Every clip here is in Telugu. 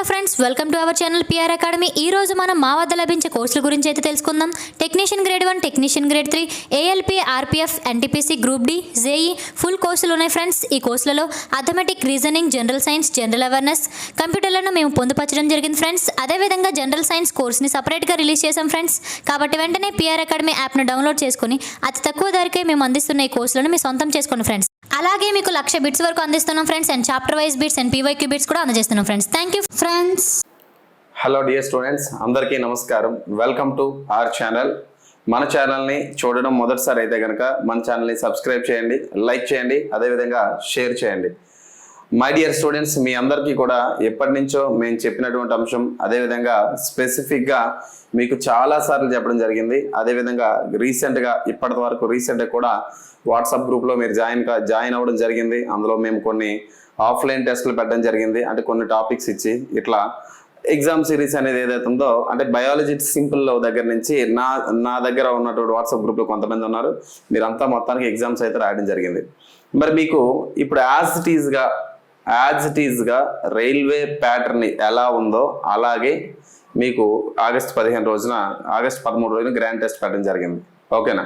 Hello friends welcome to our channel PR academy ఈ రోజు మనం మా వద్ద లభించే కోర్సుల గురించి అయితే తెలుసుకుందాం. Technician grade one technician grade three ALP RPF NTPC group D JE full కోర్సులు ఉన్నాయి ఫ్రెండ్స్. ఈ కోర్సులలో arithmetic reasoning general science general awareness కంప్యూటర్లను మేము పొందుపరచడం జరిగింది ఫ్రెండ్స్. అదేవిధంగా జనరల్ సైన్స్ కోర్స్ని సపరేట్గా రిలీజ్ చేశాం ఫ్రెండ్స్. కాబట్టి వెంటనే పిఆర్ అకాడమీ యాప్ను డౌన్లోడ్ చేసుకుని అతి తక్కువ ధరకే మేము అందిస్తున్న ఈ కోర్సులను మీ సొంతం చేసుకోండి ఫ్రెండ్స్. అలాగే మీకు లక్ష బిట్స్ వరకు అందిస్తున్నాం friends and chapter wise bits and PYQ bits కూడా అందజేస్తున్నాం friends. Thank you friends hello dear students అందరికీ నమస్కారం. వెల్కమ్ టు అవర్ ఛానల్ మన ఛానల్ని చూడడం మొదటిసారి అయితే కనుక మన ఛానల్ని సబ్స్క్రైబ్ చేయండి లైక్ చేయండి అదేవిధంగా షేర్ చేయండి. మై డియర్ స్టూడెంట్స్ మీ అందరికీ కూడా ఎప్పటి నుంచో మేము చెప్పినటువంటి అంశం అదేవిధంగా స్పెసిఫిక్గా మీకు చాలా సార్లు చెప్పడం జరిగింది. అదేవిధంగా రీసెంట్గా ఇప్పటి వరకు రీసెంట్గా కూడా వాట్సాప్ గ్రూప్లో మీరు జాయిన్ జాయిన్ అవ్వడం జరిగింది. అందులో మేము కొన్ని ఆఫ్లైన్ టెస్టులు పెట్టడం జరిగింది. అంటే కొన్ని టాపిక్స్ ఇచ్చి ఇట్లా ఎగ్జామ్ సిరీస్ అనేది ఏదైతే ఉందో అంటే బయాలజీ సింపుల్ దగ్గర నుంచి నా నా దగ్గర ఉన్నటువంటి వాట్సాప్ గ్రూప్లో కొంతమంది ఉన్నారు. మీరంతా మొత్తానికి ఎగ్జామ్స్ అయితే రాయడం జరిగింది. మరి మీకు ఇప్పుడు యాజ్ ఇట్ ఈస్గా యాజ్ ఇట్ ఈస్గా రైల్వే ప్యాటర్న్ ఎలా ఉందో అలాగే మీకు ఆగస్ట్ పదిహేను రోజున ఆగస్ట్ పదమూడు రోజున గ్రాండ్ టెస్ట్ పెట్టడం జరిగింది. ఓకేనా?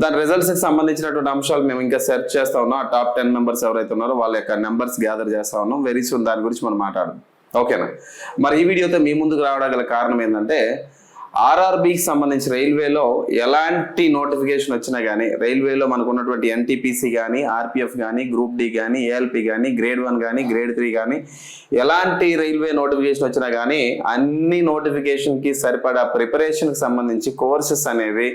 దాని రిజల్ట్స్కి సంబంధించినటువంటి అంశాలు మేము ఇంకా సెర్చ్ చేస్తా ఉన్నాం. ఆ టాప్ టెన్ మెంబర్స్ ఎవరైతే ఉన్నారో వాళ్ళ యొక్క నెంబర్స్ గ్యాదర్ చేస్తా ఉన్నాం. వెరీ సూన్ దాని గురించి మనం మాట్లాడదాం. ఓకేనా? మరి ఈ వీడియోతో మీ ముందుకు రావడం గల కారణం ఏంటంటే ఆర్ఆర్బికి సంబంధించి రైల్వేలో ఎలాంటి నోటిఫికేషన్ వచ్చినా కానీ రైల్వేలో మనకు ఉన్నటువంటి ఎన్టీపీసీ కానీ ఆర్పిఎఫ్ కానీ గ్రూప్ డి కానీ ఏఎల్పి కానీ గ్రేడ్ వన్ కానీ గ్రేడ్ త్రీ కానీ ఎలాంటి రైల్వే నోటిఫికేషన్ వచ్చినా కానీ అన్ని నోటిఫికేషన్కి సరిపడా ప్రిపరేషన్కి సంబంధించి కోర్సెస్ అనేవి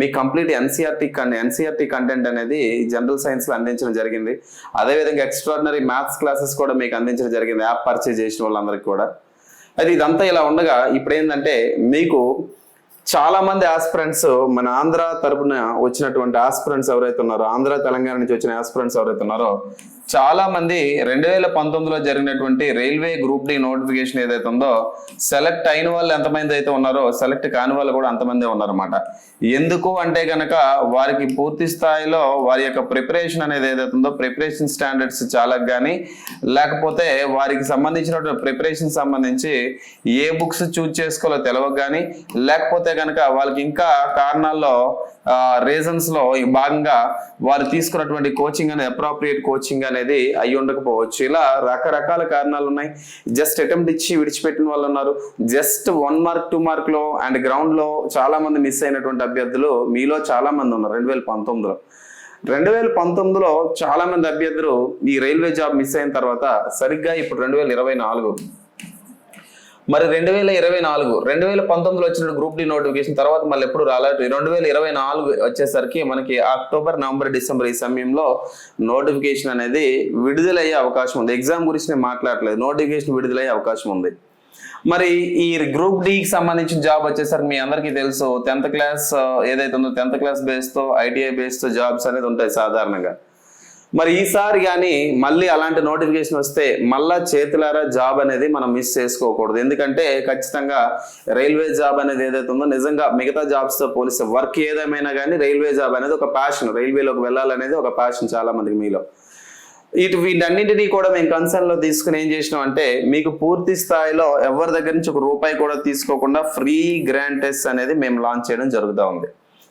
మీ కంప్లీట్ ఎన్సీఆర్టీ ఎన్సీఆర్టీ కంటెంట్ అనేది జనరల్ సైన్స్లో అందించడం జరిగింది. అదేవిధంగా ఎక్స్ట్రాడినరీ మ్యాథ్స్ క్లాసెస్ కూడా మీకు అందించడం జరిగింది యాప్ పర్చేజ్ చేసిన వాళ్ళందరికీ కూడా. అది ఇదంతా ఇలా ఉండగా ఇప్పుడు ఏంటంటే మీకు చాలా మంది ఆస్పిరెంట్స్ మన ఆంధ్ర తరపున వచ్చినటువంటి ఆస్పిరెంట్స్ ఎవరైతే ఉన్నారో ఆంధ్ర తెలంగాణ నుంచి వచ్చిన ఆస్పిరెంట్స్ ఎవరైతే ఉన్నారో చాలా మంది రెండు వేల పంతొమ్మిదిలో జరిగినటువంటి రైల్వే గ్రూప్ డి నోటిఫికేషన్ ఏదైతే ఉందో సెలెక్ట్ అయిన వాళ్ళు ఎంతమంది అయితే ఉన్నారో సెలెక్ట్ కాని వాళ్ళు కూడా అంతమంది ఉన్నారన్నమాట. ఎందుకు అంటే కనుక వారికి పూర్తి స్థాయిలో వారి యొక్క ప్రిపరేషన్ అనేది ఏదైతే ఉందో ప్రిపరేషన్ స్టాండర్డ్స్ చాలా కానీ లేకపోతే వారికి సంబంధించినటువంటి ప్రిపరేషన్ సంబంధించి ఏ బుక్స్ చూజ్ చేసుకోవాలో తెలవక కానీ లేకపోతే కనుక వాళ్ళకి ఇంకా కారణాల్లో రీజన్స్లో ఈ భాగంగా వారు తీసుకున్నటువంటి కోచింగ్ అనేది అప్రోప్రియేట్ కోచింగ్ అనేది అనేది అయి ఉండకపోవచ్చు. ఇలా రకరకాల కారణాలు ఉన్నాయి జస్ట్ అటెంప్ట్ ఇచ్చి విడిచిపెట్టిన వాళ్ళు ఉన్నారు. జస్ట్ వన్ మార్క్ టూ మార్క్లో అండ్ గ్రౌండ్లో చాలా మంది మిస్ అయినటువంటి అభ్యర్థులు మీలో చాలా మంది ఉన్నారు. రెండు వేల పంతొమ్మిదిలో. రెండు వేల పంతొమ్మిదిలో చాలా మంది అభ్యర్థులు ఈ రైల్వే జాబ్ మిస్ అయిన తర్వాత సరిగ్గా ఇప్పుడు రెండు వేల ఇరవై నాలుగు. మరి రెండు వేల ఇరవై నాలుగు రెండు వేల పంతొమ్మిదిలో వచ్చిన గ్రూప్ డి నోటిఫికేషన్ తర్వాత మళ్ళీ ఎప్పుడు రాలేదు రెండు వేల ఇరవై నాలుగు వచ్చేసరికి మనకి అక్టోబర్ నవంబర్ డిసెంబర్ ఈ సమయంలో నోటిఫికేషన్ అనేది విడుదలయ్యే అవకాశం ఉంది. ఎగ్జామ్ గురించి నేను మాట్లాడలేదు. నోటిఫికేషన్ విడుదలయ్యే అవకాశం ఉంది. మరి ఈ గ్రూప్ డికి సంబంధించిన జాబ్ వచ్చేసరికి మీ అందరికీ తెలుసు. టెన్త్ క్లాస్ ఏదైతే ఉందో టెన్త్ క్లాస్ బేస్తో ఐటీఐ బేస్తో జాబ్స్ అనేది ఉంటాయి సాధారణంగా. మరి ఈసారి కానీ మళ్ళీ అలాంటి నోటిఫికేషన్ వస్తే మళ్ళా చేతులారా జాబ్ అనేది మనం మిస్ చేసుకోకూడదు. ఎందుకంటే ఖచ్చితంగా రైల్వే జాబ్ అనేది ఏదైతే ఉందో నిజంగా మిగతా జాబ్స్తో పోలిస్తే వర్క్ ఏదేమైనా కానీ రైల్వే జాబ్ అనేది ఒక ప్యాషన్ రైల్వేలోకి వెళ్ళాలనేది ఒక ప్యాషన్ చాలా మందికి మీలో. ఇటు వీటన్నింటినీ కూడా మేము కన్సర్న్లో తీసుకుని ఏం చేసినాం అంటే మీకు పూర్తి స్థాయిలో ఎవరి దగ్గర నుంచి ఒక రూపాయి కూడా తీసుకోకుండా ఫ్రీ గ్రాండ్ టెస్ట్ అనేది మేము లాంచ్ చేయడం జరుగుతూ ఉంది.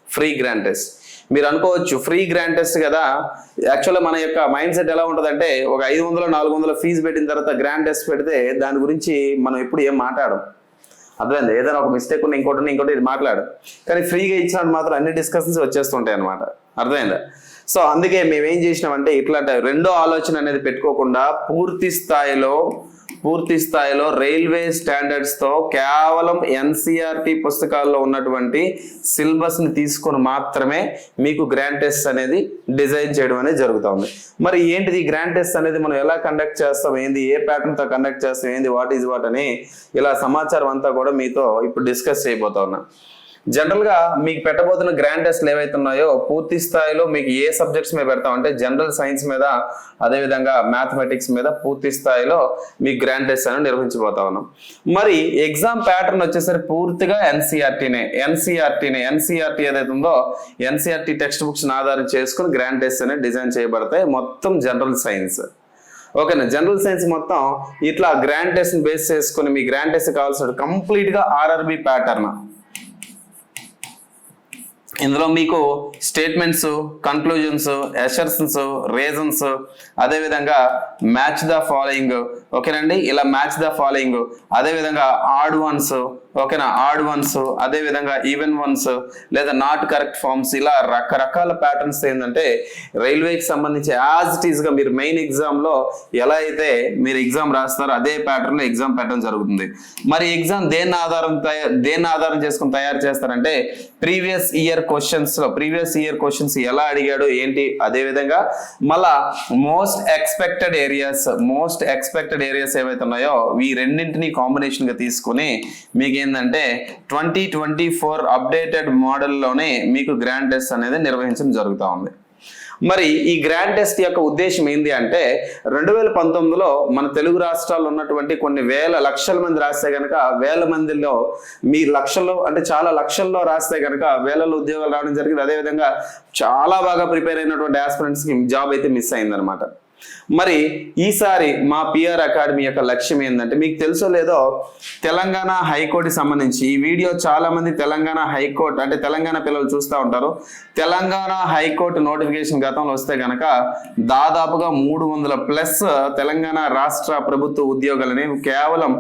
Free grand test. మీరు అనుకోవచ్చు ఫ్రీ గ్రాండ్ టెస్ట్ కదా. యాక్చువల్గా మన యొక్క మైండ్ సెట్ ఎలా ఉంటుందంటే ఒక ఐదు వందలు నాలుగు వందల ఫీజు పెట్టిన తర్వాత గ్రాండ్ టెస్ట్ పెడితే దాని గురించి మనం ఎప్పుడు ఏం మాట్లాడం. అర్థమైంది? ఏదైనా ఒక మిస్టేక్ ఉన్న ఇంకోటి ఇంకోటి ఇది మాట్లాడు. కానీ ఫ్రీగా ఇచ్చినట్టు మాత్రం అన్ని డిస్కషన్స్ వచ్చేస్తుంటాయి అనమాట అర్థమైందా? సో అందుకే మేము ఏం చేసినామంటే ఇట్లాంటి రెండో ఆలోచన అనేది పెట్టుకోకుండా పూర్తి స్థాయిలో పూర్తి స్థాయిలో రైల్వే స్టాండర్డ్స్తో కేవలం ఎన్సీఆర్టీ పుస్తకాల్లో ఉన్నటువంటి సిలబస్ని తీసుకొని మాత్రమే మీకు గ్రాండ్ టెస్ట్ అనేది డిజైన్ చేయడం అనేది జరుగుతుంది మరి ఏంటిది గ్రాండ్ టెస్ట్ అనేది మనం ఎలా కండక్ట్ చేస్తాం? ఏంది? ఏ ప్యాటర్న్తో కండక్ట్ చేస్తాం? ఏంది? వాట్ ఈజ్ వాట్ అని ఇలా సమాచారం అంతా కూడా మీతో ఇప్పుడు డిస్కస్ చేయబోతా ఉన్నా. జనరల్గా మీకు పెట్టబోతున్న గ్రాండ్ టెస్ట్లు ఏవైతే ఉన్నాయో పూర్తి స్థాయిలో మీకు ఏ సబ్జెక్ట్స్ మీద పెడతాం అంటే జనరల్ సైన్స్ మీద అదేవిధంగా మ్యాథమెటిక్స్ మీద పూర్తి స్థాయిలో మీకు గ్రాండ్ టెస్ట్ అని నిర్వహించబోతా ఉన్నాం. మరి ఎగ్జామ్ ప్యాటర్న్ వచ్చేసరికి పూర్తిగా ఎన్సీఆర్టీనే ఎన్సీఆర్టీనే ఎన్సీఆర్టీ ఏదైతే ఉందో ఎన్సీఆర్టీ టెక్స్ట్ బుక్స్ ఆధారం చేసుకుని గ్రాండ్ టెస్ట్ అనేది డిజైన్ చేయబడతాయి మొత్తం జనరల్ సైన్స్ ఓకేనా జనరల్ సైన్స్ మొత్తం ఇట్లా గ్రాండ్ టెస్ట్ బేస్ చేసుకుని మీ గ్రాండ్ టెస్ట్ కావాల్సిన కంప్లీట్గా ఆర్ఆర్బి ప్యాటర్న్ ఇందులో మీకు స్టేట్మెంట్స్ కన్క్లూజన్స్ ఎషర్సన్స్ రీజన్స్ అదేవిధంగా మ్యాచ్ ద ఫాలోయింగ్ ఓకేనండి? ఇలా మ్యాచ్ ద ఫాలోయింగ్ అదేవిధంగా ఆడ్ వన్స్ ఓకేనా? ఆడ్ వన్స్ అదేవిధంగా ఈవెన్ వన్స్ లేదా నాట్ కరెక్ట్ ఫార్మ్స్ ఇలా రకరకాల ప్యాటర్న్స్ ఏంటంటే రైల్వేకి సంబంధించి యాజ్ ఇట్ ఈస్గా మీరు మెయిన్ ఎగ్జామ్లో ఎలా అయితే మీరు ఎగ్జామ్ రాస్తారో అదే ప్యాటర్న్లో ఎగ్జామ్ ప్యాటర్న్ జరుగుతుంది. మరి ఎగ్జామ్ దేన్ని ఆధారం దేన్ని ఆధారం చేసుకుని తయారు చేస్తారంటే ప్రీవియస్ ఇయర్ క్వశ్చన్స్లో ప్రీవియస్ ఇయర్ క్వశ్చన్స్ ఎలా అడిగాడు ఏంటి? అదే విధంగా మళ్ళా most expected areas most expected areas ఏవైతే ఉన్నాయో ఈ రెండింటిని కాంబినేషన్గా తీసుకుని మీకు ఏంటంటే ట్వంటీ ట్వంటీ ఫోర్ అప్డేటెడ్ మోడల్లోనే మీకు గ్రాండ్ టెస్ట్ అనేది నిర్వహించడం జరుగుతూ ఉంది. మరి ఈ గ్రాండ్ టెస్ట్ యొక్క ఉద్దేశం ఏంటి అంటే రెండు వేల పంతొమ్మిదిలో మన తెలుగు రాష్ట్రాల్లో ఉన్నటువంటి కొన్ని వేల లక్షల మంది రాస్తే గనక వేల మందిలో మీ లక్షల్లో అంటే చాలా లక్షల్లో రాస్తే గనక వేలలో ఉద్యోగాలు రావడం జరిగింది. అదేవిధంగా చాలా బాగా ప్రిపేర్ అయినటువంటి ఆస్పిరెంట్స్కి జాబ్ అయితే మిస్ అయిందనమాట మరి ఈసారి మా పిఆర్ అకాడమీ యొక్క లక్ష్యం ఏంటంటే మీకు తెలుసో లేదో తెలంగాణ హైకోర్టుకి సంబంధించి ఈ వీడియో చాలా మంది తెలంగాణ హైకోర్టు అంటే తెలంగాణ పిల్లలు చూస్తూ ఉంటారు. తెలంగాణ హైకోర్టు నోటిఫికేషన్ గతంలో వస్తే గనక దాదాపుగా మూడు వందల ప్లస్ తెలంగాణ రాష్ట్ర ప్రభుత్వ ఉద్యోగాలని కేవలం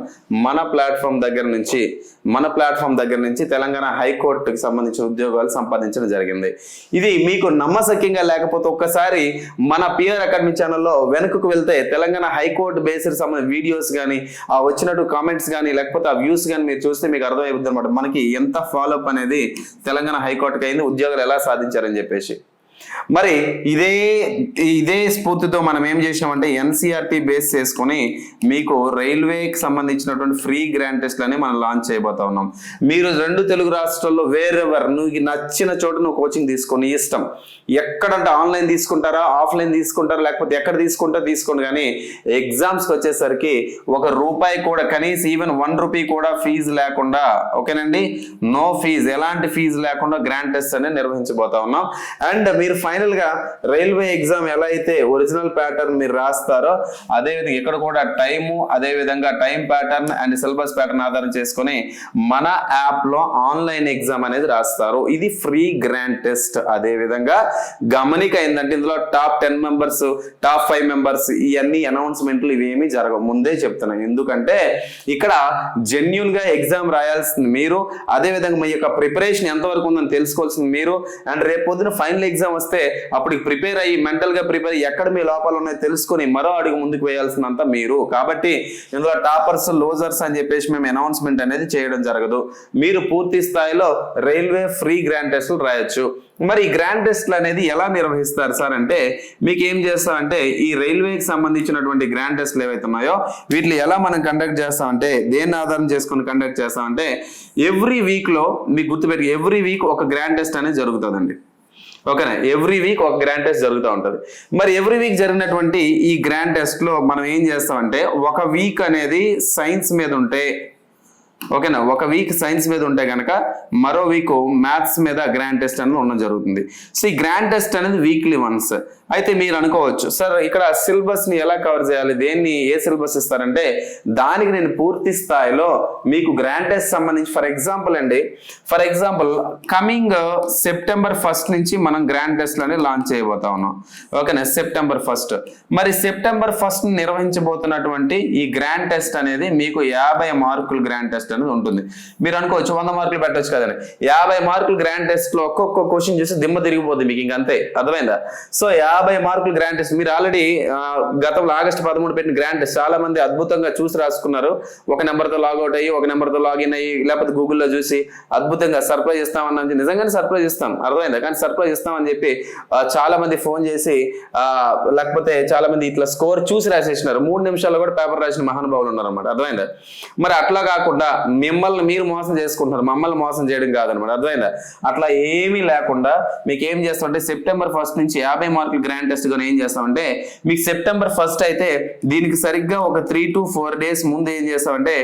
మన ప్లాట్ఫామ్ దగ్గర నుంచి మన ప్లాట్ఫామ్ దగ్గర నుంచి తెలంగాణ హైకోర్టుకి సంబంధించిన ఉద్యోగాలు సంపాదించడం జరిగింది. ఇది మీకు నమ్మశక్యంగా లేకపోతే ఒక్కసారి మన పిఆర్ అకాడమీ ఛానల్లో వెనుకకు వెళ్తే తెలంగాణ హైకోర్టు బేస్డ్ సంబంధించిన వీడియోస్ కానీ ఆ వచ్చినట్టు కామెంట్స్ కానీ లేకపోతే ఆ వ్యూస్ కానీ మీరు చూస్తే మీకు అర్థమైపోతుంది అనమాట మనకి ఎంత ఫాలోఅప్ అనేది తెలంగాణ హైకోర్టుకి అయింది ఉద్యోగాలు ఎలా సాధించారని చెప్పేసి. మరి ఇదే ఇదే స్ఫూర్తితో మనం ఏం చేసామంటే ఎన్సీఆర్టీ బేస్ చేసుకొని మీకు రైల్వేకి సంబంధించినటువంటి ఫ్రీ గ్రాండ్ టెస్ట్లని మనం లాంచ్ చేయబోతా ఉన్నాం. మీరు రెండు తెలుగు రాష్ట్రాల్లో వేరెవర్? నువ్వు నచ్చిన చోట నువ్వు కోచింగ్ తీసుకొని ఇష్టం. ఎక్కడంటే ఆన్లైన్ తీసుకుంటారా ఆఫ్లైన్ తీసుకుంటారా లేకపోతే ఎక్కడ తీసుకుంటారా తీసుకోండి. కానీ ఎగ్జామ్స్కి వచ్చేసరికి ఒక రూపాయి కూడా కనీసం ఈవెన్ వన్ రూపీ కూడా ఫీజు లేకుండా ఓకేనండి? నో ఫీజు ఎలాంటి ఫీజు లేకుండా గ్రాండ్ టెస్ట్ అనేది నిర్వహించబోతా ఉన్నాం. అండ్ మీరు ఫైనల్గా రైల్వే ఎగ్జామ్ ఎలా అయితే ఒరిజినల్ ప్యాటర్న్ మీరు రాస్తారో అదే విధంగా ఇక్కడ కూడా టైము అదే విధంగా time pattern and syllabus pattern ఆధారం చేసుకొని మన యాప్లో ఆన్లైన్ ఎగ్జామ్ అనేది రాస్తారు. ఇది ఫ్రీ గ్రాండ్ టెస్ట్ అదే విధంగా గమనిక ఏంటంటే ఇందులో top ten members top five members ఇవన్నీ అనౌన్స్మెంట్లు ఇవేమి జరగవు. ముందే చెప్తున్నాను ఎందుకంటే ఇక్కడ జెన్యున్గా ఎగ్జామ్ రాయాల్సింది మీరు. అదే విధంగా మీ యొక్క ప్రిపరేషన్ ఎంతవరకు ఉందని తెలుసుకోవాల్సింది మీరు. అండ్ రేపు పొద్దున ఫైనల్ ఎగ్జామ్ వస్తే అప్పుడు ప్రిపేర్ అయ్యి మెంటల్గా ప్రిపేర్ అయ్యి ఎక్కడ మీ లోపాలు ఉన్నాయో తెలుసుకొని మరో అడుగు ముందుకు వేయాల్సినంత మీరు. కాబట్టి ఇందులో టాపర్స్ లోజర్స్ అని చెప్పేసి మేము అనౌన్స్మెంట్ అనేది చేయడం జరగదు. మీరు పూర్తి స్థాయిలో రైల్వే ఫ్రీ గ్రాండ్ టెస్ట్లు రాయొచ్చు. మరి ఈ గ్రాండ్ టెస్ట్లు అనేది ఎలా నిర్వహిస్తారు సార్ అంటే మీకు ఏం చేస్తామంటే ఈ రైల్వేకి సంబంధించినటువంటి గ్రాండ్ టెస్ట్లు ఏవైతే ఉన్నాయో వీటిని ఎలా మనం కండక్ట్ చేస్తామంటే దేన్ని ఆధారం చేసుకొని కండక్ట్ చేస్తామంటే ఎవ్రీ వీక్లో మీకు గుర్తుపెట్టి ఎవ్రీ వీక్ ఒక గ్రాండ్ టెస్ట్ అనేది జరుగుతుందండి. ఓకేనా? ఎవ్రీ వీక్ ఒక గ్రాండ్ టెస్ట్ జరుగుతూ ఉంటుంది. మరి ఎవ్రీ వీక్ జరిగినటువంటి ఈ గ్రాండ్ టెస్ట్లో మనం ఏం చేస్తామంటే ఒక వీక్ అనేది సైన్స్ మీద ఉంటే ఓకేనా? ఒక వీక్ సైన్స్ మీద ఉంటే కనుక మరో వీక్ మ్యాథ్స్ మీద గ్రాండ్ టెస్ట్ అనేది ఉండడం జరుగుతుంది. సో ఈ గ్రాండ్ టెస్ట్ అనేది వీక్లీ వన్స్ అయితే మీరు అనుకోవచ్చు సార్ ఇక్కడ సిలబస్ని ఎలా కవర్ చేయాలి? దేన్ని ఏ సిలబస్ ఇస్తారంటే దానికి నేను పూర్తి స్థాయిలో మీకు గ్రాండ్ టెస్ట్ సంబంధించి ఫర్ ఎగ్జాంపుల్ అండి for example coming September first నుంచి మనం గ్రాండ్ టెస్ట్ అనేది లాంచ్ చేయబోతా ఉన్నాం. ఓకేనా? సెప్టెంబర్ ఫస్ట్ మరి సెప్టెంబర్ ఫస్ట్ నిర్వహించబోతున్నటువంటి ఈ గ్రాండ్ టెస్ట్ అనేది మీకు యాభై మార్కులు గ్రాండ్ టెస్ట్ అనేది ఉంటుంది. మీరు అనుకోవచ్చు వంద మార్కులు పెట్టొచ్చు కదండి. యాభై మార్కులు గ్రాండ్ టెస్ట్లో ఒక్కొక్క క్వశ్చన్ చూసి దిమ్మ తిరిగిపోతుంది మీకు ఇంకంతే అర్థమైందా? సో యాభై మార్కులు గ్రాండ్ టెస్ట్ మీరు ఆల్రెడీ గతంలో ఆగస్టు పదమూడు పెట్టిన గ్రాండ్ టెస్ట్ చాలా మంది అద్భుతంగా చూసి రాసుకున్నారు. ఒక నెంబర్తో లాగౌట్ అయ్యి ఒక నెంబర్తో లాగిన్ అయ్యి లేకపోతే గూగుల్లో చూసి అద్భుతంగా సర్ప్రైజ్ ఇస్తామని నిజంగానే సర్ప్రైజ్ ఇస్తాం. అర్థమైందా? కానీ సర్ప్రైజ్ ఇస్తామని చెప్పి చాలా మంది ఫోన్ చేసి ఆ, లేకపోతే చాలా మంది ఇట్లా స్కోర్ చూసి రాసేసినారు. మూడు నిమిషాల్లో కూడా పేపర్ రాసిన మహానుభావులు ఉన్నారన్నమాట. అర్థమైందా? మరి అట్లా కాకుండా మిమ్మల్ని మీరు మోసం చేసుకుంటున్నారు మమ్మల్ని మోసం చేయడం కాదనమాట. అర్థమైందా? అట్లా ఏమీ లేకుండా మీకు ఏం చేస్తామంటే సెప్టెంబర్ ఫస్ట్ నుంచి యాభై మార్కులు గ్రాండ్ టెస్ట్ కానీ ఏం చేస్తామంటే మీకు సెప్టెంబర్ ఫస్ట్ అయితే దీనికి సరిగ్గా ఒక త్రీ టు ఫోర్ డేస్ ముందు ఏం చేస్తామంటే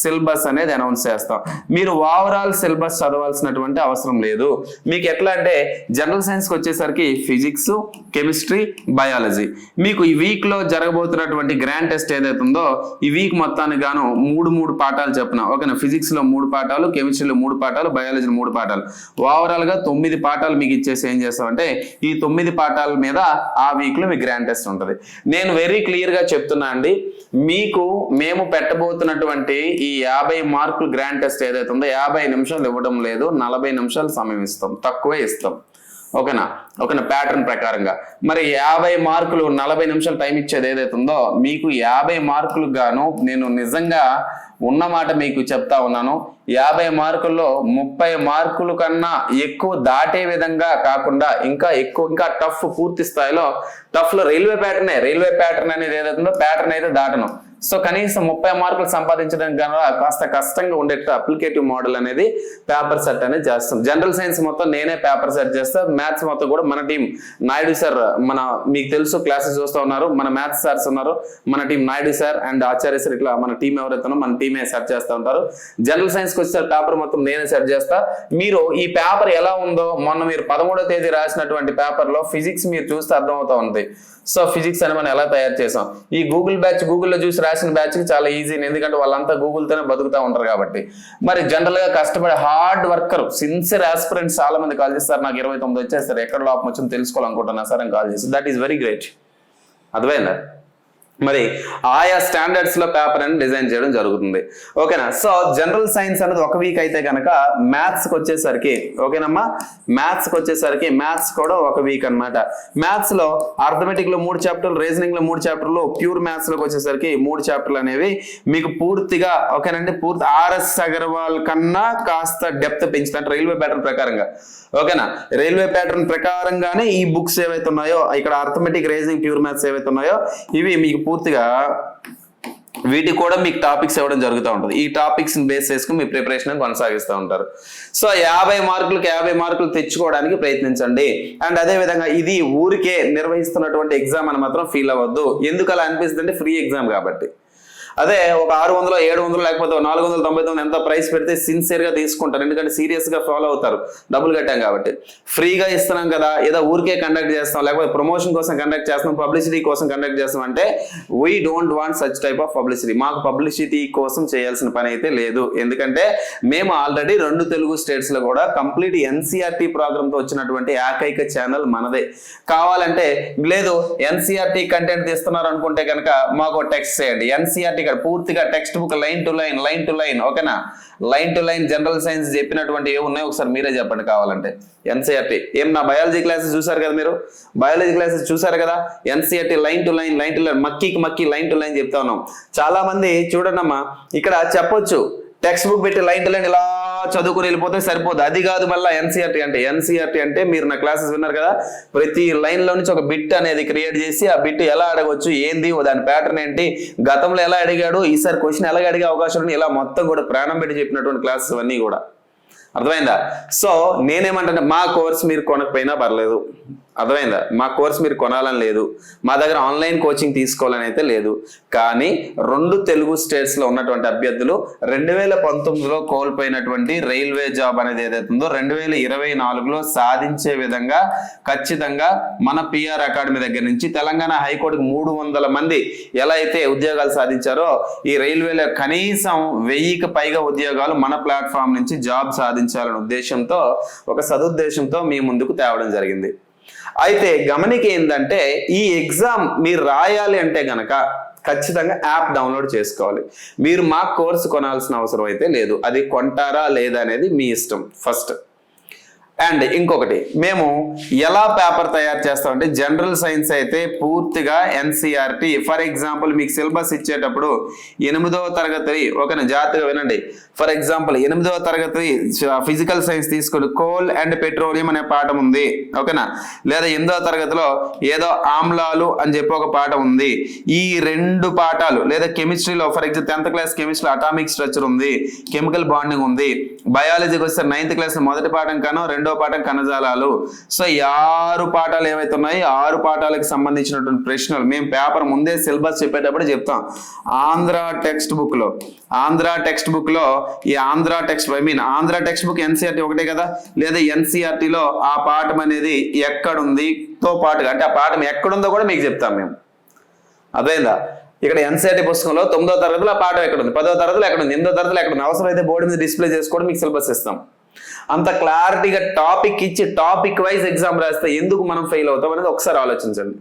సిలబస్ అనేది అనౌన్స్ చేస్తాం. మీరు ఓవరాల్ సిలబస్ చదవాల్సినటువంటి అవసరం లేదు. మీకు ఎట్లా అంటే జనరల్ సైన్స్కి వచ్చేసరికి ఫిజిక్స్ కెమిస్ట్రీ బయాలజీ మీకు ఈ వీక్లో జరగబోతున్నటువంటి గ్రాండ్ టెస్ట్ ఏదైతే ఉందో ఈ వీక్ మొత్తానికి గాను మూడు మూడు పాఠాలు చెప్పిన. ఒక ఫిజిక్స్లో మూడు పాఠాలు కెమిస్ట్రీలో మూడు పాఠాలు బయాలజీలో మూడు పాఠాలు. ఓవరాల్గా తొమ్మిది పాఠాలు మీకు ఇచ్చేసి ఏం చేస్తామంటే ఈ తొమ్మిది పాఠాల మీద ఆ వీక్లో మీకు గ్రాండ్ టెస్ట్ ఉంటుంది. నేను వెరీ క్లియర్గా చెప్తున్నా అండి మీకు మేము పెట్టబోతున్నటువంటి ఈ యాభై మార్కులు గ్రాండ్ టెస్ట్ ఏదైతే ఉందో యాభై నిమిషాలు ఇవ్వడం లేదు నలభై నిమిషాలు సమయం ఇస్తాం తక్కువే ఇస్తాం. ఓకేనా? ఓకేనా? ప్యాటర్న్ ప్రకారంగా. మరి యాభై మార్కులు నలభై నిమిషాలు టైం ఇచ్చేది ఏదైతే ఉందో మీకు యాభై మార్కులు గాను నేను నిజంగా ఉన్న మాట మీకు చెప్తా ఉన్నాను. యాభై మార్కుల్లో ముప్పై మార్కుల కన్నా ఎక్కువ దాటే విధంగా కాకుండా ఇంకా ఎక్కువ ఇంకా టఫ్ పూర్తి స్థాయిలో టఫ్లో రైల్వే ప్యాటర్నే రైల్వే ప్యాటర్న్ అనేది ఏదైతే ఉందో ప్యాటర్న్ అయితే దాటను. సో కనీసం ముప్పై మార్కులు సంపాదించడానికి కన్నా కాస్త కష్టంగా ఉండేట అప్లికేటివ్ మోడల్ అనేది పేపర్ సెట్ అనేది చేస్తాం. జనరల్ సైన్స్ మొత్తం నేనే పేపర్ సెట్ చేస్తా. మ్యాథ్స్ మొత్తం కూడా మన టీం నాయుడు సార్ మన మీకు తెలుసు క్లాసెస్ చూస్తూ ఉన్నారు. మన మ్యాథ్స్ సార్స్ ఉన్నారు. మన team Naidu sir and Acharya sir ఇట్లా మన టీం ఎవరైతే మన టీమే సెట్ చేస్తూ ఉంటారు. జనరల్ సైన్స్ వచ్చే పేపర్ మొత్తం నేనే సెట్ చేస్తా. మీరు ఈ పేపర్ ఎలా ఉందో మొన్న మీరు పదమూడో తేదీ రాసినటువంటి పేపర్లో ఫిజిక్స్ మీరు చూస్తే అర్థమవుతా ఉంది. సో ఫిజిక్స్ అని మనం ఎలా తయారు చేసాం? ఈ గూగుల్ బ్యాచ్ గూగుల్లో చూసి రాసిన బ్యాచ్ చాలా ఈజీ ఎందుకంటే వాళ్ళంతా గూగుల్తోనే బతుకుతూ ఉంటారు కాబట్టి. మరి జనరల్గా కష్టపడే హార్డ్ వర్కర్ సిన్సియర్ ఆస్పిరెంట్స్ చాలా మంది కాల్ చేస్తారు నాకు ఇరవై తొమ్మిది వచ్చేస్తారు ఎక్కడ లోపం వచ్చిందో తెలుసుకోవాలనుకుంటున్నా. సార్ అని కాల్ చేసి. దట్ ఈస్ వెరీ గ్రేట్ అర్థమైందా? మరి ఆయా స్టాండర్డ్స్లో పేపర్ అని డిజైన్ చేయడం జరుగుతుంది. ఓకేనా సో జనరల్ సైన్స్ అనేది ఒక వీక్ అయితే కనుక మ్యాథ్స్కి వచ్చేసరికి ఓకేనమ్మా మ్యాథ్స్కి వచ్చేసరికి మ్యాథ్స్ కూడా ఒక వీక్ అన్నమాట. మ్యాథ్స్లో అర్థమెటిక్లో మూడు చాప్టర్లు రీజనింగ్లో మూడు చాప్టర్లు ప్యూర్ మ్యాథ్స్లోకి వచ్చేసరికి మూడు చాప్టర్లు అనేవి మీకు పూర్తిగా ఓకేనండి పూర్తి ఆర్ఎస్ అగర్వాల్ కన్నా కాస్త డెప్త్ పెంచుతా రైల్వే ప్యాటర్న్ ప్రకారంగా. ఓకేనా రైల్వే ప్యాటర్న్ ప్రకారంగానే ఈ బుక్స్ ఏవైతే ఉన్నాయో ఇక్కడ అర్థమెటిక్ రీజనింగ్ ప్యూర్ మ్యాథ్స్ ఏవైతే ఉన్నాయో ఇవి మీకు పూర్తిగా వీటికి కూడా మీకు టాపిక్స్ ఇవ్వడం జరుగుతూ ఉంటుంది. ఈ టాపిక్స్ బేస్ చేసుకుని మీ ప్రిపరేషన్ కొనసాగిస్తూ ఉంటారు. సో యాభై మార్కులకు యాభై మార్కులు తెచ్చుకోవడానికి ప్రయత్నించండి. అండ్ అదే విధంగా ఇది ఊరికే నిర్వహిస్తున్నటువంటి ఎగ్జామ్ అని మాత్రం ఫీల్ అవ్వద్దు. ఎందుకు అలా అనిపిస్తుంది అంటే ఫ్రీ ఎగ్జామ్ కాబట్టి. అదే ఒక ఆరు వందలు ఏడు వందలు లేకపోతే నాలుగు వందల తొంభై తొమ్మిది ఎంత ప్రైస్ పెడితే సిన్సియర్గా తీసుకుంటారు. ఎందుకంటే సీరియస్గా ఫాలో అవుతారు. డబ్బులు కట్టాం కాబట్టి. ఫ్రీగా ఇస్తున్నాం కదా ఏదో ఊరికే కండక్ట్ చేస్తాం లేకపోతే ప్రమోషన్ కోసం కండక్ట్ చేస్తాం పబ్లిసిటీ కోసం కండక్ట్ చేస్తాం అంటే we don't want such type of publicity మాకు పబ్లిసిటీ కోసం చేయాల్సిన పని అయితే లేదు. ఎందుకంటే మేము ఆల్రెడీ రెండు తెలుగు స్టేట్స్లో కూడా కంప్లీట్ ఎన్సీఆర్టీ ప్రోగ్రామ్తో వచ్చినటువంటి ఏకైక ఛానల్ మనదే. కావాలంటే లేదు ఎన్సీఆర్టీ కంటెంట్ తీస్తున్నారు అనుకుంటే కనుక మాకు టెక్స్ట్ చేయండి. ఎన్సీఆర్టీ ఇక్కడ పూర్తిగా textbook line to line line to line ఓకేనా line to line general science చెప్పినటువంటి ఏ ఉన్నాయో ఒకసారి మీరే చెప్పండి కావాలంటే. ఎన్సీఆర్టీ ఏం నా బయాలజీ క్లాసెస్ చూసారు కదా మీరు? బయాలజీ క్లాసెస్ చూసారు కదా? NCERT line to line line to line మక్కీకి మక్కి లైన్ టు లైన్ చెప్తా ఉన్నాం. చాలా మంది చూడండమ్మా ఇక్కడ చెప్పొచ్చు టెక్స్ట్ బుక్ పెట్టి లైన్ టు లైన్ ఇలా చదువుకుని వెళ్ళిపోతే సరిపోదు. అది కాదు మళ్ళీ ఎన్సీఆర్టీ అంటే. ఎన్సీఆర్టీ అంటే మీరు నా క్లాసెస్ విన్నారు కదా ప్రతి లైన్లో నుంచి ఒక బిట్ అనేది క్రియేట్ చేసి ఆ బిట్ ఎలా అడగవచ్చు ఏంది దాని ప్యాటర్న్ ఏంటి గతంలో ఎలా అడిగాడు ఈసారి క్వశ్చన్ ఎలా అడిగే అవకాశం ఇలా మొత్తం కూడా ప్రాణం పెట్టి చెప్పినటువంటి క్లాసెస్ అన్నీ కూడా. అర్థమైందా? సో నేనేమంటే మా కోర్స్ మీరు కొనకపోయినా పర్లేదు. అర్థమైందా? మా కోర్స్ మీరు కొనాలని లేదు. మా దగ్గర ఆన్లైన్ కోచింగ్ తీసుకోవాలని అయితే లేదు. కానీ రెండు తెలుగు స్టేట్స్లో ఉన్నటువంటి అభ్యర్థులు రెండు వేల పంతొమ్మిదిలో కోల్పోయినటువంటి రైల్వే జాబ్ అనేది ఏదైతే ఉందో రెండు వేల ఇరవై నాలుగులో సాధించే విధంగా ఖచ్చితంగా మన పిఆర్ అకాడమీ దగ్గర నుంచి తెలంగాణ హైకోర్టుకు మూడు వందల మంది ఎలా అయితే ఉద్యోగాలు సాధించారో ఈ రైల్వేలో కనీసం వెయ్యికి పైగా ఉద్యోగాలు మన ప్లాట్ఫామ్ నుంచి జాబ్ సాధించాలనే ఉద్దేశంతో ఒక సదుద్దేశంతో మీ ముందుకు తేవడం జరిగింది. అయితే గమనిక ఏంటంటే ఈ ఎగ్జామ్ మీరు రాయాలి అంటే గనక ఖచ్చితంగా యాప్ డౌన్లోడ్ చేసుకోవాలి. మీరు మా కోర్సు కొనాల్సిన అవసరం అయితే లేదు. అది కొంటారా లేదా అనేది మీ ఇష్టం ఫస్ట్. అండ్ ఇంకొకటి మేము ఎలా పేపర్ తయారు చేస్తామంటే జనరల్ సైన్స్ అయితే పూర్తిగా ఎన్సీఆర్టీ ఫర్ ఎగ్జాంపుల్ మీకు సిలబస్ ఇచ్చేటప్పుడు ఎనిమిదవ తరగతి ఒక జాతిగా వినండి. ఫర్ ఎగ్జాంపుల్ ఎనిమిదవ తరగతి ఫిజికల్ సైన్స్ తీసుకుని కోల్ అండ్ పెట్రోలియం అనే పాఠం ఉంది ఓకేనా? లేదా ఎనిమిదవ తరగతిలో ఏదో ఆమ్లాలు అని చెప్పి ఒక పాఠం ఉంది. ఈ రెండు పాఠాలు లేదా కెమిస్ట్రీలో ఫర్ ఎగ్జాంపుల్ టెన్త్ క్లాస్ కెమిస్ట్రీలో అటామిక్ స్ట్రక్చర్ ఉంది కెమికల్ బాండింగ్ ఉంది బయాలజీకి వస్తే నైన్త్ క్లాస్ మొదటి పాఠం కాను రెండు పాఠం కణజాలాలు. సో ఈ ఆరు పాఠాలు ఏవైతే ఉన్నాయో ఆరు పాఠాలకు సంబంధించినటువంటి ప్రశ్నలు మేము పేపర్ ముందే సిలబస్ చెప్పేటప్పుడు చెప్తాం. ఆంధ్ర టెక్స్ట్ బుక్లో ఆంధ్ర టెక్స్ట్ బుక్లో ఈ Andhra text I mean Andhra textbook NCERT ఒకటే కదా? లేదా NCERT లో ఆ పాఠం అనేది ఎక్కడుంది? తో పాటుగా అంటే ఆ పాఠం ఎక్కడుందో కూడా మీకు చెప్తాం మేము. అదేందా ఇక్కడ ఎన్సీఆర్టీ పుస్తకంలో తొమ్మిదో తరగతిలో ఆ పాఠం ఎక్కడ ఉంది పదో తరగతిలో ఎక్కడ ఉంది ఎనిమిదో తరగతిలో ఎక్కడ ఉంది అవసరం అయితే బోర్డు మీద డిస్ప్లే చేసుకోవడం మీకు సిలబస్ ఇస్తాం. అంత క్లారిటీగా టాపిక్ ఇచ్చి టాపిక్ వైజ్ ఎగ్జామ్ రాస్తే ఎందుకు మనం ఫెయిల్ అవుతాం అనేది ఒకసారి ఆలోచించండి.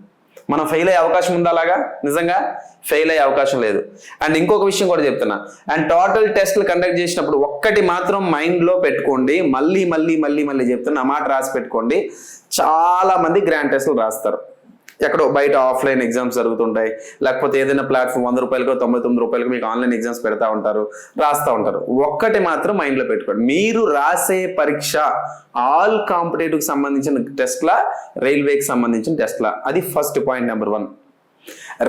మనం ఫెయిల్ అయ్యే అవకాశం ఉందా అలాగా? నిజంగా ఫెయిల్ అయ్యే అవకాశం లేదు. అండ్ ఇంకొక విషయం కూడా చెప్తున్నా. అండ్ టోటల్ టెస్ట్లు కండక్ట్ చేసినప్పుడు ఒక్కటి మాత్రం మైండ్లో పెట్టుకోండి. మళ్ళీ మళ్ళీ మళ్ళీ మళ్ళీ చెప్తున్నా ఆ మాట రాసి పెట్టుకోండి. చాలా మంది గ్రాండ్ టెస్ట్లు రాస్తారు. ఎక్కడో బయట ఆఫ్లైన్ ఎగ్జామ్స్ జరుగుతుంటాయి. లేకపోతే ఏదైనా ప్లాట్ఫామ్ వంద రూపాయలకు తొంభై తొమ్మిది రూపాయలకు మీకు ఆన్లైన్ ఎగ్జామ్స్ పెడతా ఉంటారు రాస్తా ఉంటారు. ఒక్కటి మాత్రం మైండ్లో పెట్టుకోండి. మీరు రాసే పరీక్ష ఆల్ కాంపిటేటివ్కి సంబంధించిన టెస్ట్లా రైల్వేకి సంబంధించిన టెస్ట్లా? అది ఫస్ట్ పాయింట్ నెంబర్ వన్.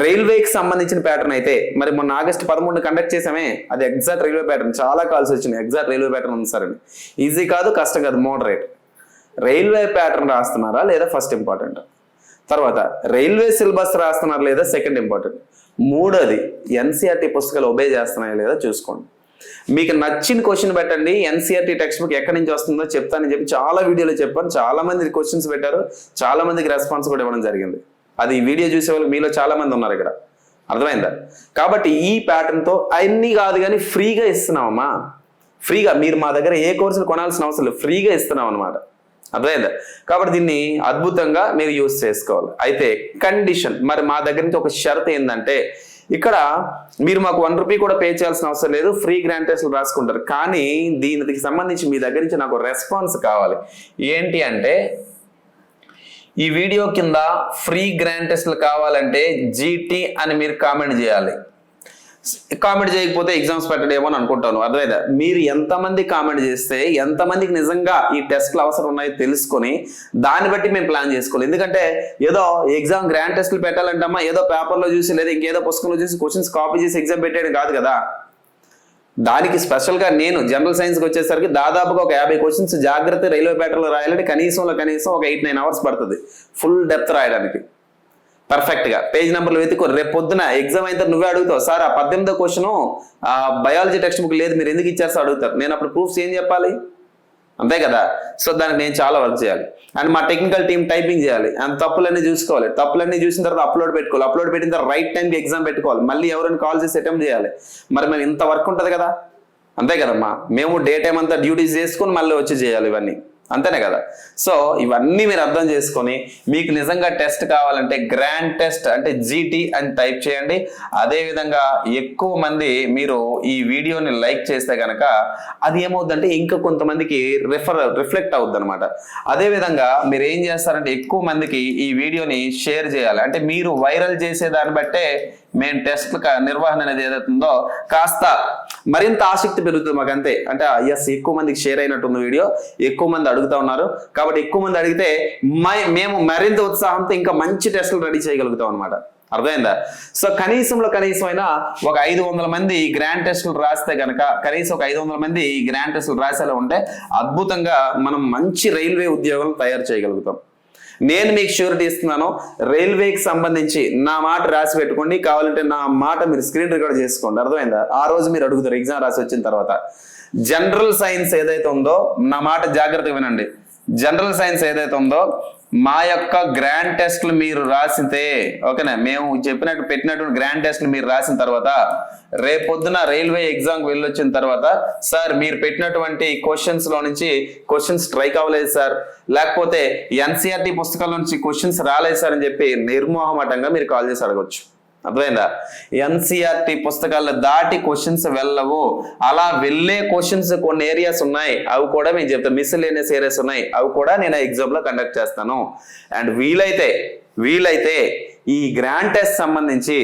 రైల్వేకి సంబంధించిన ప్యాటర్న్ అయితే మరి మొన్న ఆగస్ట్ పదమూడు కండక్ట్ చేసామే అది ఎగ్జాక్ట్ రైల్వే ప్యాటర్న్. చాలా కాల్స్ వచ్చినాయి ఎగ్జాక్ట్ రైల్వే ప్యాటర్న్ ఉంది సార్ ఈజీ కాదు కష్టం కాదు మోడరేట్. రైల్వే ప్యాటర్న్ రాస్తున్నారా లేదా ఫస్ట్ ఇంపార్టెంట్? తర్వాత రైల్వే సిలబస్ రాస్తున్నారు లేదా సెకండ్ ఇంపార్టెంట్. మూడోది ఎన్సీఆర్టీ పుస్తకాలు ఒబే చేస్తున్నాయా లేదా చూసుకోండి. మీకు నచ్చిన క్వశ్చన్ పెట్టండి. ఎన్సీఆర్టీ టెక్స్ట్ బుక్ ఎక్కడి నుంచి వస్తుందో చెప్తానని చెప్పి చాలా వీడియోలో చెప్పాను. చాలా మంది క్వశ్చన్స్ పెట్టారు. చాలా మందికి రెస్పాన్స్ కూడా ఇవ్వడం జరిగింది. అది ఈ వీడియో చూసే వాళ్ళు మీలో చాలా మంది ఉన్నారు ఇక్కడ. అర్థమైందా? కాబట్టి ఈ pattern తో అన్ని కాదు కానీ ఫ్రీగా ఇస్తున్నామమ్మా ఫ్రీగా మీరు మా దగ్గర ఏ కోర్సులు కొనాల్సిన అవసరం లేదు. ఫ్రీగా ఇస్తున్నాం అనమాట అర్థమైందా? కాబట్టి దీన్ని అద్భుతంగా మీరు యూజ్ చేసుకోవాలి. అయితే కండిషన్ మరి మా దగ్గర నుంచి ఒక షరత్ ఏంటంటే ఇక్కడ మీరు మాకు వన్ రూపీ కూడా పే చేయాల్సిన అవసరం లేదు ఫ్రీ గ్రాండ్ టెస్ట్లు రాసుకుంటారు. కానీ దీనికి సంబంధించి మీ దగ్గర నుంచి నాకు రెస్పాన్స్ కావాలి. ఏంటి అంటే ఈ వీడియో కింద ఫ్రీ గ్రాండ్ టెస్ట్లు కావాలంటే జీటీ అని మీరు కామెంట్ చేయాలి. కామెంట్ చేయకపోతే ఎగ్జామ్స్ పెట్టడేమో అని అనుకుంటాను. అర్థమైందా? మీరు ఎంతమంది కామెంట్ చేస్తే ఎంతమందికి నిజంగా ఈ టెస్ట్లు అవసరం ఉన్నాయో తెలుసుకొని దాన్ని బట్టి మేము ప్లాన్ చేసుకోవాలి. ఎందుకంటే ఏదో ఎగ్జామ్ గ్రాండ్ టెస్ట్లు పెట్టాలంటమ్మా ఏదో పేపర్లో చూసి లేదా ఇంకేదో పుస్తకంలో చూసి క్వశ్చన్స్ కాపీ చేసి ఎగ్జామ్ పెట్టేయడం కాదు కదా. దానికి స్పెషల్గా నేను జనరల్ సైన్స్కి వచ్చేసరికి దాదాపుగా ఒక యాభై క్వశ్చన్స్ జాగ్రత్త రైల్వే ప్యాటర్న్లో రాయాలంటే కనీసంలో కనీసం ఒక ఎయిట్ నైన్ అవర్స్ పడుతుంది. ఫుల్ డెప్త్ రాయడానికి. పర్ఫెక్ట్గా. పేజ్ నెంబర్లు వెతుకో. రేపు పొద్దున ఎగ్జామ్ అయితే నువ్వే అడుగుతావు. సార్ ఆ పద్దెనిమిదో క్వశ్చన్ బయాలజీ టెక్స్ట్ బుక్ లేదు. మీరు ఎందుకు ఇచ్చారు సార్? అడుగుతారు. నేను అప్పుడు ప్రూఫ్స్ ఏం చెప్పాలి? అంతే కదా? సో దానికి నేను చాలా వర్క్ చేయాలి. అండ్ మా టెక్నికల్ టీం టైపింగ్ చేయాలి. అండ్ తప్పులన్నీ చూసుకోవాలి. తప్పులన్నీ చూసిన తర్వాత అప్లోడ్ పెట్టుకోవాలి. అప్లోడ్ పెట్టిన తర్వాత రైట్ టైంకి ఎగ్జామ్ పెట్టుకోవాలి. మళ్ళీ ఎవరైనా కాల్ చేసి అటెంప్ట్ చేయాలి. మరి మేము ఇంత వర్క్ ఉంటుంది కదా? అంతే కదమ్మా. మేము డే టైం అంతా డ్యూటీస్ చేసుకుని మళ్ళీ వచ్చి చేయాలి ఇవన్నీ. అంతేనే కదా? సో ఇవన్నీ మీరు అర్థం చేసుకొని మీకు నిజంగా టెస్ట్ కావాలంటే గ్రాండ్ టెస్ట్ అంటే జీటీ అని టైప్ చేయండి. అదేవిధంగా ఎక్కువ మంది మీరు ఈ వీడియోని లైక్ చేస్తే కనుక అది ఏమవుద్దంటే ఇంకా కొంతమందికి రిఫర్ రిఫ్లెక్ట్ అవుద్ది అనమాట అదే విధంగా మీరు ఏం చేస్తారంటే ఎక్కువ మందికి ఈ వీడియోని షేర్ చేయాలి. అంటే మీరు వైరల్ చేసే దాన్ని బట్టే మేము టెస్ట్ నిర్వహణ అనేది ఏదైతే ఉందో కాస్త మరింత ఆసక్తి పెరుగుతుంది మాకు అంతే అంటే ఎస్ ఎక్కువ మందికి షేర్ అయినట్టుంది వీడియో. ఎక్కువ మంది అడుగుతా ఉన్నారు. కాబట్టి ఎక్కువ మంది అడిగితే మేము మరింత ఉత్సాహంతో ఇంకా మంచి టెస్టులు రెడీ చేయగలుగుతాం అనమాట అర్థమైందా? సో కనీసంలో కనీసమైనా ఒక ఐదు వందల మంది ఈ గ్రాండ్ టెస్టులు రాస్తే గనక కనీసం ఒక ఐదు వందల మంది ఈ గ్రాండ్ టెస్టులు రాసేలా ఉంటే అద్భుతంగా మనం మంచి రైల్వే ఉద్యోగాలు తయారు చేయగలుగుతాం. నేను మీకు షూరిటీ ఇస్తున్నాను. రైల్వేకి సంబంధించి నా మాట రాసి పెట్టుకోండి. కావాలంటే నా మాట మీరు స్క్రీన్ రికార్డ్ చేసుకోండి. అర్థమైందా? ఆ రోజు మీరు అడుగుతారు ఎగ్జామ్ రాసి వచ్చిన తర్వాత. జనరల్ సైన్స్ ఏదైతే ఉందో నా మాట జాగ్రత్తగా వినండి. జనరల్ సైన్స్ ఏదైతే ఉందో మా యొక్క గ్రాండ్ టెస్ట్లు మీరు రాసితే ఓకేనా? మేము చెప్పినట్టు పెట్టినటువంటి గ్రాండ్ టెస్ట్లు మీరు రాసిన తర్వాత రేపొద్దున రైల్వే ఎగ్జామ్ వెళ్ళొచ్చిన తర్వాత సార్ మీరు పెట్టినటువంటి క్వశ్చన్స్లో నుంచి క్వశ్చన్స్ స్ట్రైక్ అవ్వలేదు సార్. లేకపోతే ఎన్సీఆర్టీ పుస్తకాల నుంచి క్వశ్చన్స్ రాలేదు సార్ అని చెప్పి నిర్మోహమాటంగా మీరు కాల్ చేసి అడగచ్చు. అర్థమైందా? ఎన్సీఆర్టీ పుస్తకాలు దాటి క్వశ్చన్స్ వెళ్ళవు. అలా వెళ్ళే క్వశ్చన్స్ కొన్ని ఏరియాస్ ఉన్నాయి. అవి కూడా మేము చెప్తాం. మిస్లేనియస్ ఏరియాస్ ఉన్నాయి. అవి కూడా నేను ఎగ్జామ్లో కండక్ట్ చేస్తాను. అండ్ వీలైతే వీలైతే ఈ గ్రాండ్ టెస్ట్ సంబంధించి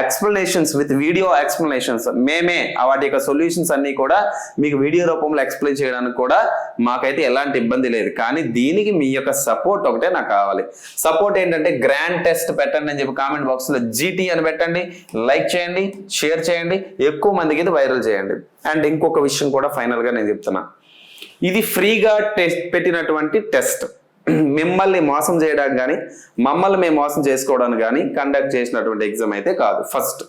ఎక్స్ప్లెనేషన్స్ విత్ వీడియో ఎక్స్ప్లెనేషన్స్ మేమే వాటి యొక్క సొల్యూషన్స్ అన్ని కూడా మీకు వీడియో రూపంలో ఎక్స్ప్లెయిన్ చేయడానికి కూడా మాకైతే ఎలాంటి ఇబ్బంది లేదు. కానీ దీనికి మీ యొక్క సపోర్ట్ ఒకటే నాకు కావాలి. సపోర్ట్ ఏంటంటే గ్రాండ్ టెస్ట్ పెట్టండి అని చెప్పి కామెంట్ బాక్స్లో జీటీ అని పెట్టండి లైక్ చేయండి షేర్ చేయండి ఎక్కువ మందికి ఇది వైరల్ చేయండి. అండ్ ఇంకొక విషయం కూడా ఫైనల్గా నేను చెప్తున్నా. ఇది ఫ్రీగా టెస్ట్ పెట్టినటువంటి టెస్ట్ మిమ్మల్ని మోసం చేయడానికి కానీ మమ్మల్ని మేము మోసం చేసుకోవడానికి కానీ కండక్ట్ చేసినటువంటి ఎగ్జామ్ అయితే కాదు. ఫస్ట్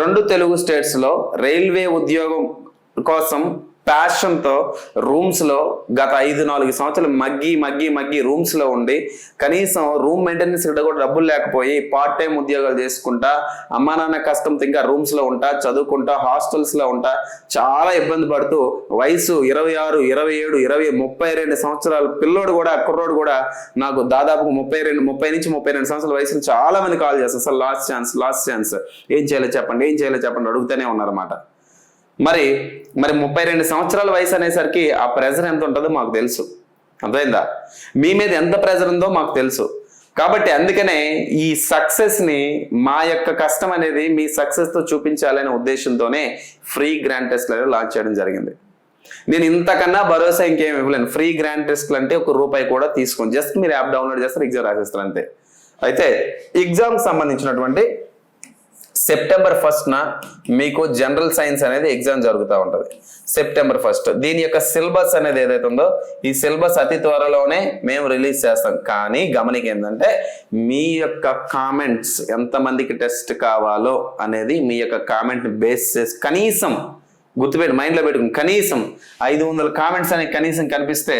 రెండు తెలుగు స్టేట్స్లో రైల్వే ఉద్యోగం కోసం ప్యాషన్తో రూమ్స్లో గత ఐదు నాలుగు సంవత్సరాలు మగ్గి మగ్గి మగ్గి రూమ్స్లో ఉండి కనీసం రూమ్ మెయింటెనెన్స్ కూడా డబ్బులు లేకపోయి పార్ట్ టైం ఉద్యోగాలు చేసుకుంటా అమ్మా నాన్న కష్టంతో ఇంకా రూమ్స్లో ఉంటా చదువుకుంటా హాస్టల్స్లో ఉంటా చాలా ఇబ్బంది పడుతూ వయసు ఇరవై ఆరు ఇరవై ఏడు ఇరవై ముప్పై రెండు సంవత్సరాల పిల్లోడు కూడా కుర్రోడు కూడా నాకు దాదాపు ముప్పై రెండు ముప్పై నుంచి ముప్పై రెండు సంవత్సరాల వయసులో చాలా మంది కాల్ చేస్తారు. Sir last chance last chance ఏం చేయాలో చెప్పండి ఏం చేయాలో చెప్పండి అడుగుతూనే ఉన్నారన్నమాట. మరి మరి ముప్పై రెండు సంవత్సరాల వయసు అనేసరికి ఆ ప్రెజర్ ఎంత ఉంటుందో మాకు తెలుసు. అర్థమైందా? మీ మీద ఎంత ప్రెజర్ ఉందో మాకు తెలుసు. కాబట్టి అందుకనే ఈ సక్సెస్ని మా యొక్క కష్టం అనేది మీ సక్సెస్తో చూపించాలనే ఉద్దేశంతోనే ఫ్రీ గ్రాండ్ టెస్ట్ లాంచ్ చేయడం జరిగింది. నేను ఇంతకన్నా భరోసా ఇంకేం ఇవ్వలేను. ఫ్రీ గ్రాండ్ టెస్ట్లు అంటే ఒక రూపాయి కూడా తీసుకోండి. జస్ట్ మీరు యాప్ డౌన్లోడ్ చేస్తారు ఎగ్జామ్ రాసేస్తారు అంతే. అయితే ఎగ్జామ్కి సంబంధించినటువంటి సెప్టెంబర్ ఫస్ట్న మీకు జనరల్ సైన్స్ అనేది ఎగ్జామ్ జరుగుతూ ఉంటుంది. సెప్టెంబర్ ఫస్ట్ దీని యొక్క సిలబస్ అనేది ఏదైతే ఉందో ఈ సిలబస్ అతి త్వరలోనే మేము రిలీజ్ చేస్తాం. కానీ గమనిక ఏంటంటే మీ యొక్క కామెంట్స్ ఎంతమందికి టెస్ట్ కావాలో అనేది మీ యొక్క కామెంట్ బేస్ చేసి కనీసం గుర్తుపెట్టి మైండ్లో పెట్టుకుని కనీసం ఐదు వందల కామెంట్స్ అనేవి కనీసం కనిపిస్తే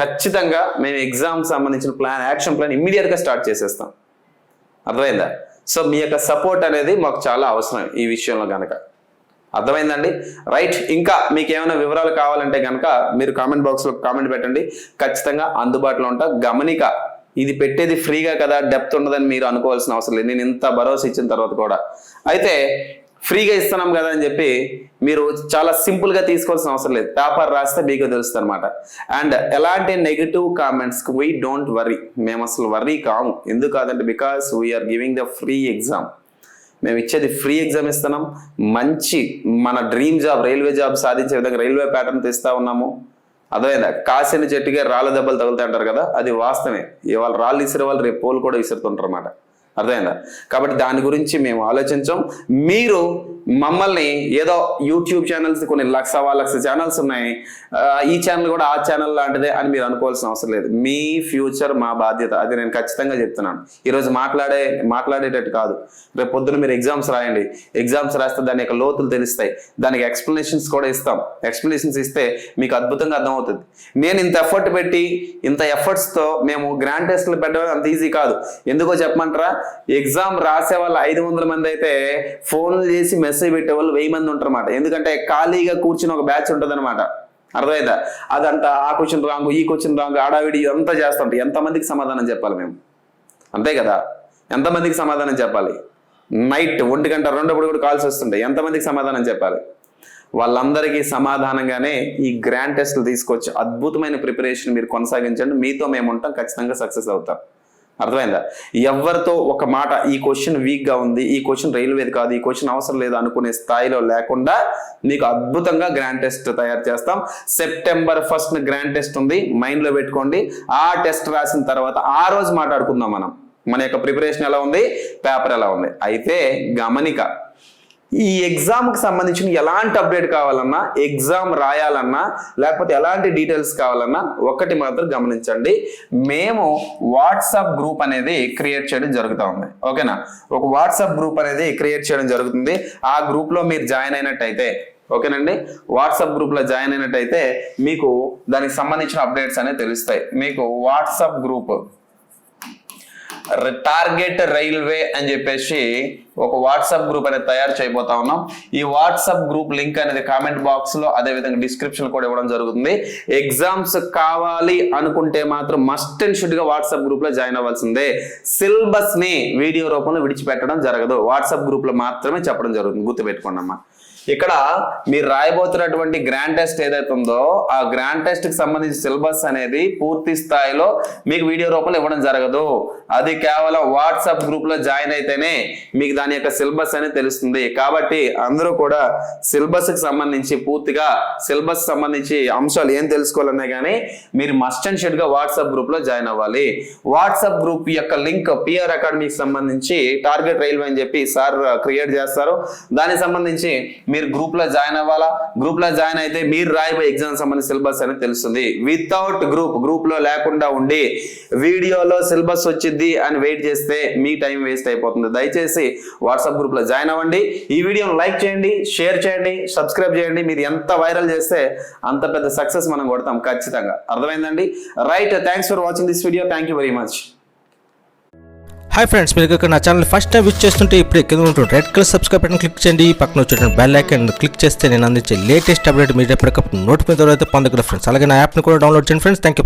ఖచ్చితంగా మేము ఎగ్జామ్ సంబంధించిన ప్లాన్ యాక్షన్ ప్లాన్ ఇమ్మీడియట్గా స్టార్ట్ చేసేస్తాం. అర్థమైందా? సో మీ యొక్క సపోర్ట్ అనేది మాకు చాలా అవసరం ఈ విషయంలో కనుక అర్థమైందండి? రైట్ ఇంకా మీకు ఏమైనా వివరాలు కావాలంటే కనుక మీరు కామెంట్ బాక్స్లో కామెంట్ పెట్టండి. ఖచ్చితంగా అందుబాటులో ఉంటా. గమనిక ఇది పెట్టేది ఫ్రీగా కదా డెప్త్ ఉండదని మీరు అనుకోవాల్సిన అవసరం లేదు. నేను ఇంత భరోసా ఇచ్చిన తర్వాత కూడా. అయితే ఫ్రీగా ఇస్తున్నాం కదా అని చెప్పి మీరు చాలా సింపుల్గా తీసుకోవాల్సిన అవసరం లేదు. పేపర్ రాస్తే మీకు తెలుస్తుంది అనమాట అండ్ ఎలాంటి negative comments we don't worry మేము అసలు వర్రీ కాము. ఎందుకు కాదంటే because we're giving the free exam మేము ఇచ్చేది ఫ్రీ ఎగ్జామ్ ఇస్తున్నాం. మంచి మన డ్రీమ్ జాబ్ రైల్వే జాబ్ సాధించే విధంగా రైల్వే ప్యాటర్న్ తెస్తా ఉన్నాము. అర్థమైందా? కాసిన చెట్టుగా రాళ్ళ దెబ్బలు తగులుతాయి అంటారు కదా? అది వాస్తవమే. ఇవాళ రాళ్ళు విసిరే వాళ్ళు రేపు పోలు కూడా విసురుతుంటారు అన్నమాట అర్థమైందా? కాబట్టి దాని గురించి మేము ఆలోచించాం. మీరు మమ్మల్ని ఏదో యూట్యూబ్ ఛానల్స్ కొన్ని లక్ష లక్ష ఛానల్స్ ఉన్నాయి. ఈ ఛానల్ కూడా ఆ ఛానల్ లాంటిదే అని మీరు అనుకోవాల్సిన అవసరం లేదు. మీ ఫ్యూచర్ మా బాధ్యత. అది నేను ఖచ్చితంగా చెప్తున్నాను. ఈరోజు మాట్లాడే మాట్లాడేటట్టు కాదు. రేపు పొద్దున మీరు ఎగ్జామ్స్ రాయండి. ఎగ్జామ్స్ రాస్తే దాని యొక్క లోతులు తెలుస్తాయి. దానికి ఎక్స్ప్లెనేషన్స్ కూడా ఇస్తాం. ఎక్స్ప్లెనేషన్స్ ఇస్తే మీకు అద్భుతంగా అర్థమవుతుంది. నేను ఇంత ఎఫర్ట్ పెట్టి ఇంత ఎఫర్ట్స్తో మేము గ్రాండ్ టెస్ట్లు పెట్టడం అంత ఈజీ కాదు. ఎందుకో చెప్పమంటారా? ఎగ్జామ్ రాసే వాళ్ళు ఐదు వందల మంది అయితే ఫోన్లు చేసి మెసేజ్ పెట్టే వాళ్ళు వెయ్యి మంది ఉంటారన్నమాట. ఎందుకంటే ఖాళీగా కూర్చుని ఒక బ్యాచ్ ఉంటుంది అనమాట అర్థమైందా? అదంతా ఆ క్వశ్చన్ రాంగ్ ఈ క్వశ్చన్ రాంగ్ ఆడావిడి అంతా చేస్తుంటాం ఎంతమందికి సమాధానం చెప్పాలి మేము? అంతే కదా? ఎంతమందికి సమాధానం చెప్పాలి? నైట్ ఒంటి గంట రెండప్పుడు కూడా కాల్స్ వస్తుంటాయి ఎంతమందికి సమాధానం చెప్పాలి? వాళ్ళందరికీ సమాధానంగానే ఈ గ్రాండ్ టెస్ట్లు తీసుకొచ్చి అద్భుతమైన ప్రిపరేషన్ మీరు కొనసాగించండి. మీతో మేము ఉంటాం. ఖచ్చితంగా సక్సెస్ అవుతాం. అర్థమైందా? ఎవరితో ఒక మాట ఈ క్వశ్చన్ వీక్గా ఉంది ఈ క్వశ్చన్ రైల్వేది కాదు ఈ క్వశ్చన్ అవసరం లేదు అనుకునే స్థాయిలో లేకుండా మీకు అద్భుతంగా గ్రాండ్ టెస్ట్ తయారు చేస్తాం. సెప్టెంబర్ ఫస్ట్ గ్రాండ్ టెస్ట్ ఉంది మైండ్లో పెట్టుకోండి. ఆ టెస్ట్ రాసిన తర్వాత ఆ రోజు మాట్లాడుకుందాం మనం. మన యొక్క ప్రిపరేషన్ ఎలా ఉంది? పేపర్ ఎలా ఉంది? అయితే గమనిక ఈ ఎగ్జామ్కి సంబంధించిన ఎలాంటి అప్డేట్ కావాలన్నా ఎగ్జామ్ రాయాలన్నా లేకపోతే ఎలాంటి డీటెయిల్స్ కావాలన్నా ఒకటి మాత్రం గమనించండి. మేము వాట్సాప్ గ్రూప్ అనేది క్రియేట్ చేయడం జరుగుతూ ఉంది. ఓకేనా? ఒక వాట్సాప్ గ్రూప్ అనేది క్రియేట్ చేయడం జరుగుతుంది. ఆ గ్రూప్లో మీరు జాయిన్ అయినట్టయితే ఓకేనండి? వాట్సాప్ గ్రూప్లో జాయిన్ అయినట్టయితే మీకు దానికి సంబంధించిన అప్డేట్స్ అనేవి తెలుస్తాయి. మీకు వాట్సాప్ గ్రూప్ టార్గెట్ రైల్వే అని చెప్పేసి ఒక వాట్సాప్ గ్రూప్ అనేది తయారు చేయబోతా ఉన్నాం. ఈ వాట్సాప్ గ్రూప్ లింక్ అనేది కామెంట్ బాక్స్లో అదే విధంగా డిస్క్రిప్షన్ కూడా ఇవ్వడం జరుగుతుంది. ఎగ్జామ్స్ కావాలి అనుకుంటే మాత్రం మస్ట్ అండ్ షుడ్గా వాట్సాప్ గ్రూప్లో జాయిన్ అవ్వాల్సిందే. సిలబస్ని వీడియో రూపంలో విడిచిపెట్టడం జరగదు. వాట్సాప్ గ్రూప్లో మాత్రమే చెప్పడం జరుగుతుంది. గుర్తుపెట్టుకోండి అమ్మా. ఇక్కడ మీరు రాయబోతున్నటువంటి గ్రాండ్ టెస్ట్ ఏదైతే ఉందో ఆ గ్రాండ్ టెస్ట్కి సంబంధించిన సిలబస్ అనేది పూర్తి స్థాయిలో మీకు వీడియో రూపంలో ఇవ్వడం జరగదు. అది కేవలం వాట్సాప్ గ్రూప్లో జాయిన్ అయితేనే మీకు దాని యొక్క సిలబస్ అనేది తెలుస్తుంది. కాబట్టి అందరూ కూడా సిలబస్కి సంబంధించి పూర్తిగా సిలబస్ సంబంధించి అంశాలు ఏం తెలుసుకోవాలన్నా కానీ మీరు మస్ట్ అండ్ షెడ్గా వాట్సాప్ గ్రూప్లో జాయిన్ అవ్వాలి. వాట్సాప్ గ్రూప్ యొక్క లింక్ పిఆర్ అకాడమీకి సంబంధించి టార్గెట్ రైల్వే అని చెప్పి సార్ క్రియేట్ చేస్తారు. దానికి సంబంధించి మీరు గ్రూప్లో జాయిన్ అవ్వాలా? గ్రూప్లో జాయిన్ అయితే మీరు రాయబోయే ఎగ్జామ్ సంబంధించిన సిలబస్ అనేది తెలుస్తుంది. వితౌట్ గ్రూప్ గ్రూప్లో లేకుండా ఉండి వీడియోలో సిలబస్ వచ్చింది అని వెయిట్ చేస్తే మీ టైం వేస్ట్ అయిపోతుంది. దయచేసి వాట్సాప్ గ్రూప్లో జాయిన్ అవ్వండి. ఈ వీడియోను లైక్ చేయండి షేర్ చేయండి సబ్స్క్రైబ్ చేయండి. మీరు ఎంత వైరల్ చేస్తే అంత పెద్ద సక్సెస్ మనం కొడతాం ఖచ్చితంగా. అర్థమైందండి? Right thanks for watching this video thank you very much hi friends మీరు ఇక్కడ నా ఛానల్ ఫస్ట్ టైం విచ్ చేస్తుంటే ఇప్పుడు కింద ఉంటుంది red colour subscribe button click చేయండి. పక్కన వచ్చేటువంటి బెల్ ఐకన్ క్లిక్ చేస్తే నేను అందించే లేటెస్ట్ అప్డేట్ మీరు ఎప్పటికప్పుడు నోటిఫికేషన్ అయితే పొందగలరు ఫ్రెండ్స్ అలాగే నా యాప్ని కూడా డౌన్లోడ్ చేయండి ఫ్రెండ్స్ థ్యాంక్ యూ